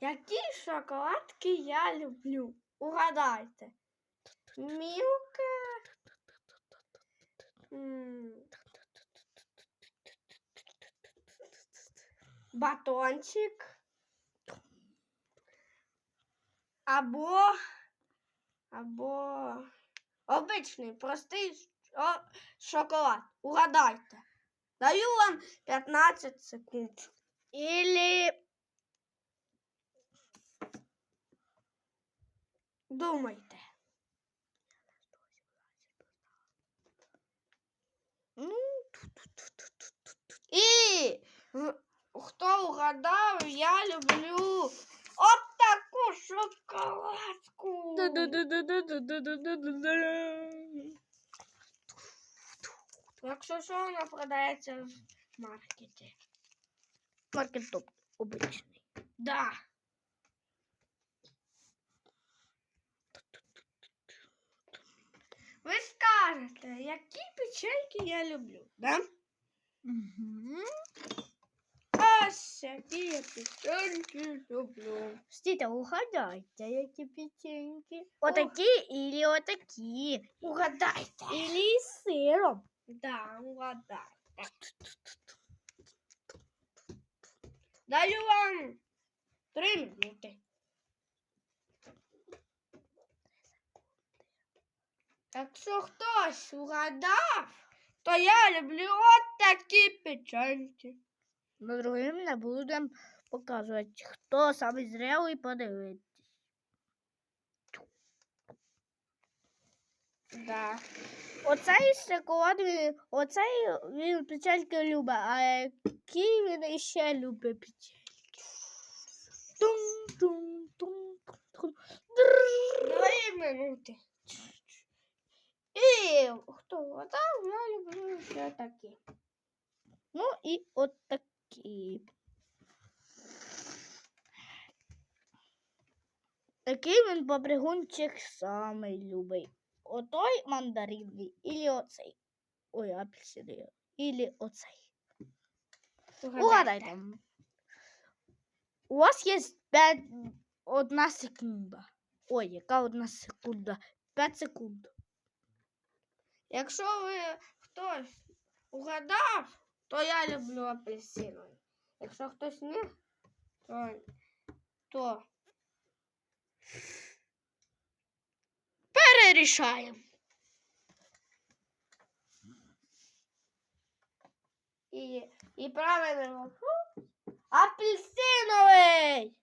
Які шоколадки я люблю? Угадайте. Мілка. Батончик. Або. Або. Обичний, простий шоколад. Угадайте. Даю вам 15 секунд. Или Думайте. ну, І в- хто угадав, я люблю от таку шоколадку. Якщо що, вона продається в маркеті. маркет топ обичний. Да. які печеньки я люблю, да? Угу. Ось які я печеньки люблю. Стійте, угадайте, які печеньки. Отакі или отакі. Угадайте. Или з сиром. Да, угадайте. Даю вам три минути. Якщо хтось угадав, то я люблю от такі печеньки. На другим не будемо показувати, хто саме зрелий подивитись. Да. Оцей він- оцей він печеньки любить, а який він іще любить печеньки. Тум-тум-тум-тум. Дві минути. Хто угадав, я люблю ще такі. Ну і от такі. Такий він попригунчик самий любий. Отой мандаринний, ілі оцей. Ой, апельсиновий. Ілі оцей. Угадайте. У вас є 5, одна секунда. Ой, яка одна секунда? 5 секунд. Якщо ви хтось угадав, то я люблю апельсиновий. Якщо хтось не, то, то перерішаємо. І, і правильно апельсиновий.